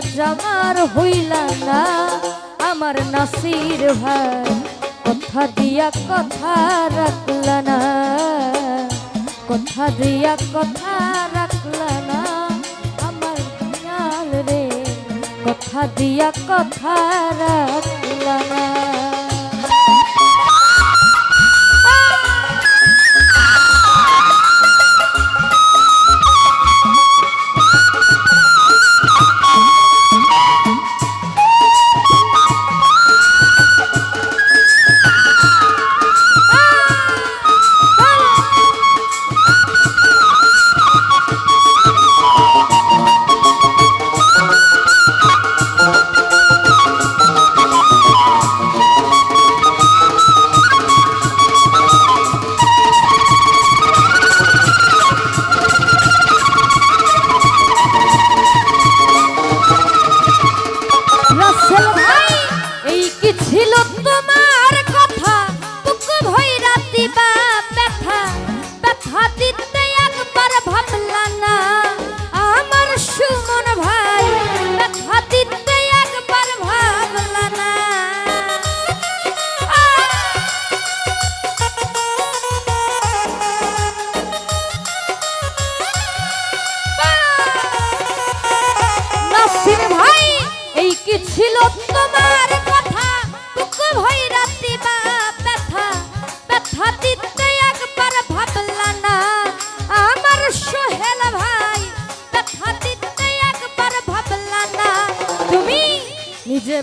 আজ আমার হইলা না। আমার নাসির ভাই, কথা দিয়া কথা রাখলা না। কথা দিয়া কথা রাখলা না। আমার রে, কথা দিয়া কথা রাখলা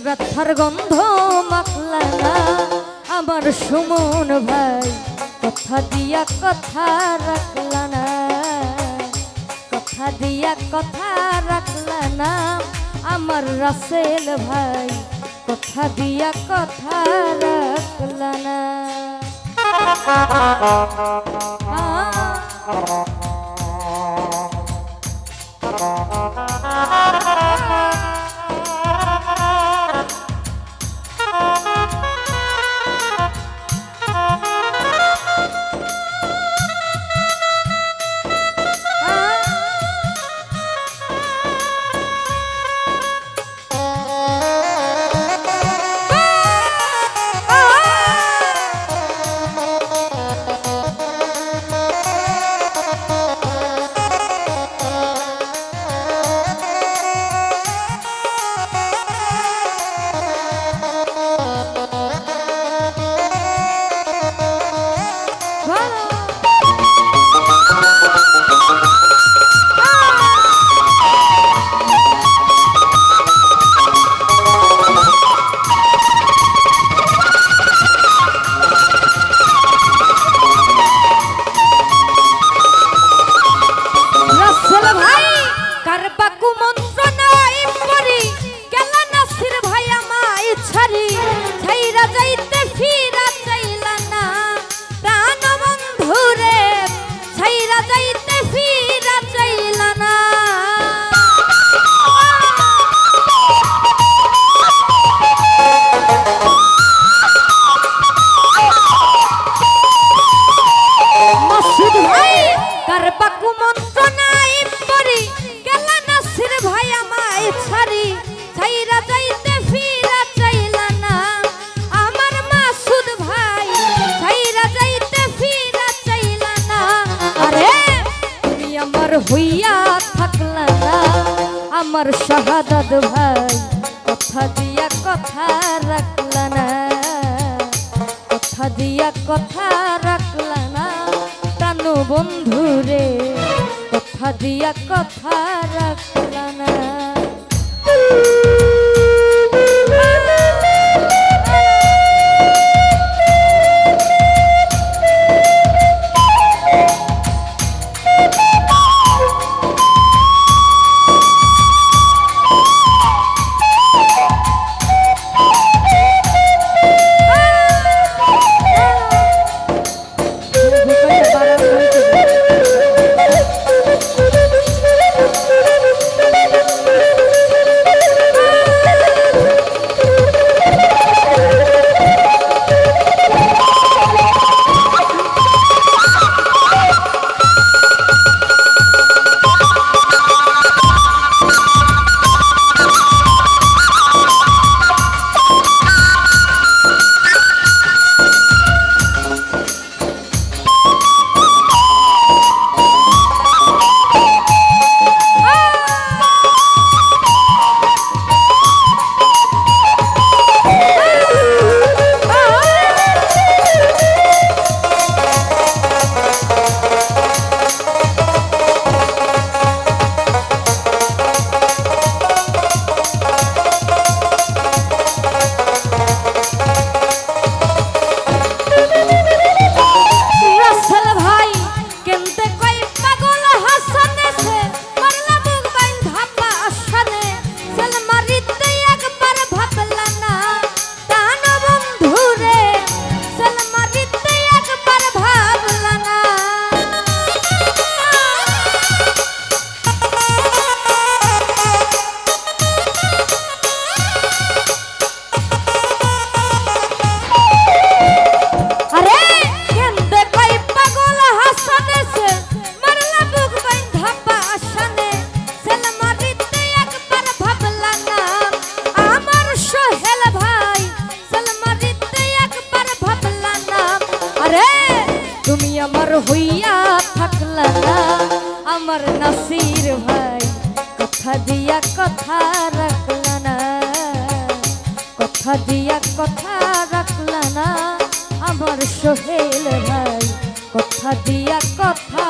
ব্যথার গন্ধ মাখলা না। আমার সুমন ভাই, কথা দিয়া কথা রাখলা না। কথা দিয়া কথা রাখলা না। আমার রাসেল ভাই, কথা দিয়া কথা রাখলা না। আমার শাহাদাত ভাই, কথা দিয়া কথা রাখলা না। কথা দিয়া কথা রাখল না, টানু বন্ধু রে। কথা দিয়া কথা রাখলা না। দিয়া কথা রাখল না। কথা দিয়া কথা রাখল না। আমার সোহেল ভাই, কথা দিয়া কথা